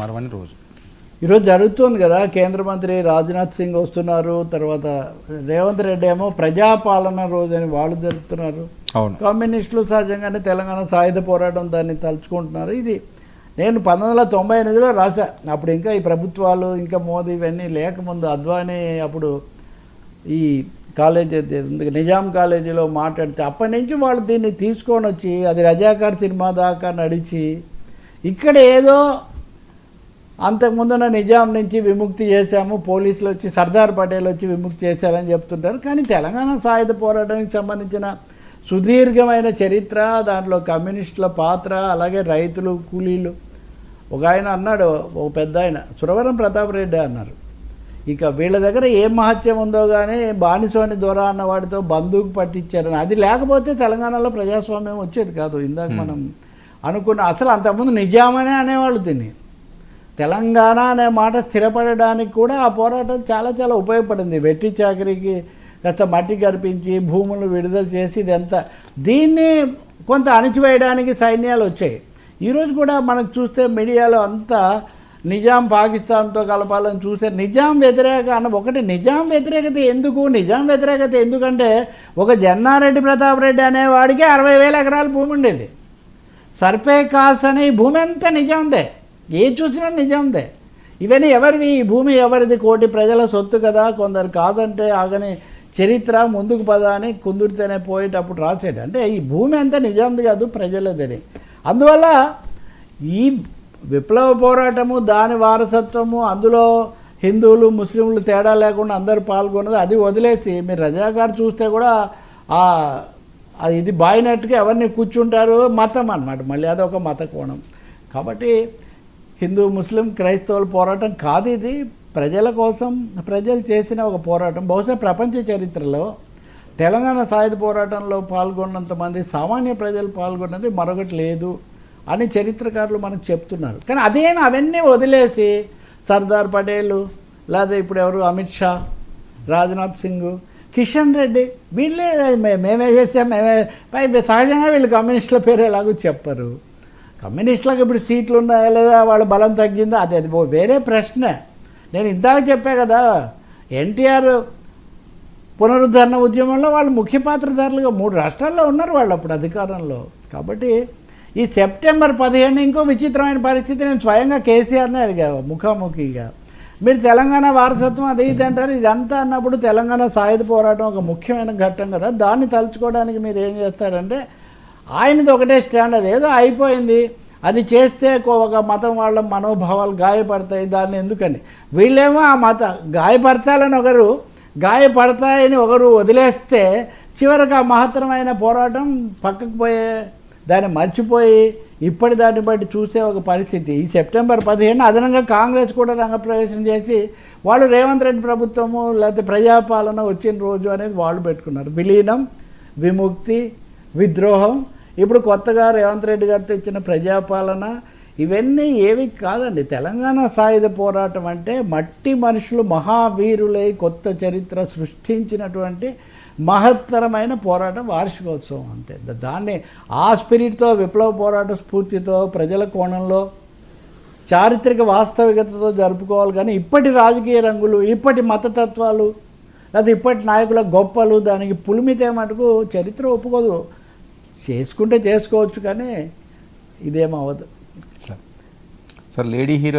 మరవని రోజు. ఈరోజు జరుగుతుంది కదా కేంద్ర మంత్రి రాజ్నాథ్ సింగ్ వస్తున్నారు తర్వాత రేవంత్ రెడ్డి ఏమో ప్రజాపాలన రోజు అని వాళ్ళు జరుపుతున్నారు. అవును. కమ్యూనిస్టులు సహజంగానే తెలంగాణ సాయుధ పోరాటం దాన్ని తలుచుకుంటున్నారు. ఇది నేను పంతొమ్మిది వందల తొంభై ఎనిమిదిలో రాశా. అప్పుడు ఇంకా ఈ ప్రభుత్వాలు ఇంకా మోదీ ఇవన్నీ లేకముందు అద్వానీ అప్పుడు ఈ కాలేజీ నిజాం కాలేజీలో మాట్లాడితే అప్పటి నుంచి వాళ్ళు దీన్ని తీసుకొని వచ్చి అది రజాకార్ సినిమా దాకా నడిచి ఇక్కడ ఏదో అంతకుముందున్న నిజాం నుంచి విముక్తి చేశాము పోలీసులు వచ్చి సర్దార్ పటేల్ వచ్చి విముక్తి చేశారని చెప్తుంటారు. కానీ తెలంగాణ సాయుధ పోరాటానికి సంబంధించిన సుదీర్ఘమైన చరిత్ర దాంట్లో కమ్యూనిస్టుల పాత్ర అలాగే రైతులు కూలీలు. ఒక ఆయన అన్నాడు ఒక పెద్ద ఆయన సురవరం ప్రతాప్ రెడ్డి అన్నారు. ఇక వీళ్ళ దగ్గర ఏం మహత్యం ఉందో కానీ బానిసోని దొర అన్న వాడితో బంధువుకు పట్టించారని. అది లేకపోతే తెలంగాణలో ప్రజాస్వామ్యం వచ్చేది కాదు. ఇందాక మనం అనుకున్న అసలు అంతకుముందు నిజామనే అనేవాళ్ళు దీన్ని. తెలంగాణ అనే మాట స్థిరపడడానికి కూడా ఆ పోరాటం చాలా చాలా ఉపయోగపడింది. వెట్టి చాకరీకి గత మట్టి కరిపించి భూములు విడుదల చేసి ఇదంతా. దీన్ని కొంత అణిచివేయడానికి సైన్యాలు వచ్చాయి. ఈరోజు కూడా మనకు చూస్తే మీడియాలో అంతా నిజాం పాకిస్తాన్తో కలపాలని చూస్తే నిజాం వ్యతిరేక అన్న ఒకటి నిజాం వ్యతిరేకత ఎందుకు నిజాం వ్యతిరేకత ఎందుకంటే ఒక జన్నారెడ్డి ప్రతాప్ రెడ్డి అనేవాడికి అరవై వేల ఎకరాల భూమి ఉండేది. సర్పే కాస్ అనే భూమి అంతా నిజాందే. ఏది చూసినా నిజందే. ఇవన్నీ ఎవరివి? ఈ భూమి ఎవరిది? కోటి ప్రజల సొత్తు కదా. కొందరు కాదంటే ఆగని చరిత్ర ముందుకు పద అని కుందుడితేనే పోయేటప్పుడు రాసాడు అంటే ఈ భూమి అంతా నిజంది కాదు ప్రజలదని అందువల్ల ఈ విప్లవ పోరాటము దాని వారసత్వము అందులో హిందువులు ముస్లింలు తేడా లేకుండా అందరూ పాల్గొన్నది అది వదిలేసి మీరు రజాగారు చూస్తే కూడా ఆ ఇది బాయినట్టుగా ఎవరిని కూర్చుంటారు మతం అనమాట మళ్ళీ అదొక మత కోణం. కాబట్టి హిందూ ముస్లిం క్రైస్తవుల పోరాటం కాదు ఇది. ప్రజల కోసం ప్రజలు చేసిన ఒక పోరాటం. బహుశా ప్రపంచ చరిత్రలో తెలంగాణ సాయుధ పోరాటంలో పాల్గొన్నంత మంది సామాన్య ప్రజలు పాల్గొన్నది మరొకటి లేదు అని చరిత్రకారులు మనకు చెప్తున్నారు. కానీ అదేమి అవన్నీ వదిలేసి సర్దార్ పటేల్ లేదా ఇప్పుడు ఎవరు? అమిత్ షా రాజ్నాథ్ సింగ్ కిషన్ రెడ్డి వీళ్ళే మేమే చేసాం మేమే పై సహజంగా వీళ్ళు కమ్యూనిస్టుల పేరు ఎలాగో చెప్పరు. కమ్యూనిస్టులకు ఇప్పుడు సీట్లు ఉన్నాయా లేదా? వాళ్ళ బలం తగ్గిందా? అది అది ఓ వేరే ప్రశ్న. నేను ఇందాక చెప్పా కదా ఎన్టీఆర్ పునరుద్ధరణ ఉద్యమంలో వాళ్ళు ముఖ్య పాత్రధారులుగా మూడు రాష్ట్రాల్లో ఉన్నారు వాళ్ళు అప్పుడు అధికారంలో. కాబట్టి ఈ సెప్టెంబర్ పదిహేను ఇంకో విచిత్రమైన పరిస్థితి. నేను స్వయంగా కేసీఆర్ని అడిగా ముఖాముఖిగా. మీరు తెలంగాణ వారసత్వం అది ఇది అంటారు. ఇదంతా అన్నప్పుడు తెలంగాణ సాయుధ పోరాటం ఒక ముఖ్యమైన ఘట్టం కదా. దాన్ని తలుచుకోవడానికి మీరు ఏం చేస్తారంటే ఆయనది ఒకటే స్టాండ్ అది ఏదో అయిపోయింది. అది చేస్తే కో- ఒక మతం వాళ్ళ మనోభావాలు గాయపడతాయి దాన్ని ఎందుకని? వీళ్ళేమో ఆ మత గాయపరచాలని ఒకరు గాయపడతాయని ఒకరు వదిలేస్తే చివరికి ఆ మహత్తరమైన పోరాటం పక్కకు పోయే దాన్ని మర్చిపోయి ఇప్పటి దాన్ని బట్టి చూసే ఒక పరిస్థితి. ఈ సెప్టెంబర్ పదిహేను అదనంగా కాంగ్రెస్ కూడా రంగప్రవేశం చేసి వాళ్ళు రేవంత్ రెడ్డి ప్రభుత్వము లేకపోతే ప్రజాపాలన వచ్చిన రోజు అనేది వాళ్ళు పెట్టుకున్నారు. విలీనం విముక్తి విద్రోహం. ఇప్పుడు కొత్తగా రేవంత్ రెడ్డి గారు తెచ్చిన ప్రజాపాలన ఇవన్నీ ఏవి కాదండి. తెలంగాణ సాయుధ పోరాటం అంటే మట్టి మనుషులు మహావీరులై కొత్త చరిత్ర సృష్టించినటువంటి మహత్తరమైన పోరాటం వార్షికోత్సవం అంతే. దాన్ని ఆ స్పిరిట్తో విప్లవ పోరాట స్ఫూర్తితో ప్రజల కోణంలో చారిత్రక వాస్తవికతతో జరుపుకోవాలి. కానీ ఇప్పటి రాజకీయ రంగులు ఇప్పటి మతతత్వాలు లేదా ఇప్పటి నాయకుల గొప్పలు దానికి పులిమితే మటుకు చరిత్ర ఒప్పుకోదు. చేసుకుంటే చేసుకోవచ్చు కానీ ఇదేమవ్వదు సార్ సార్ లేడీ హీరో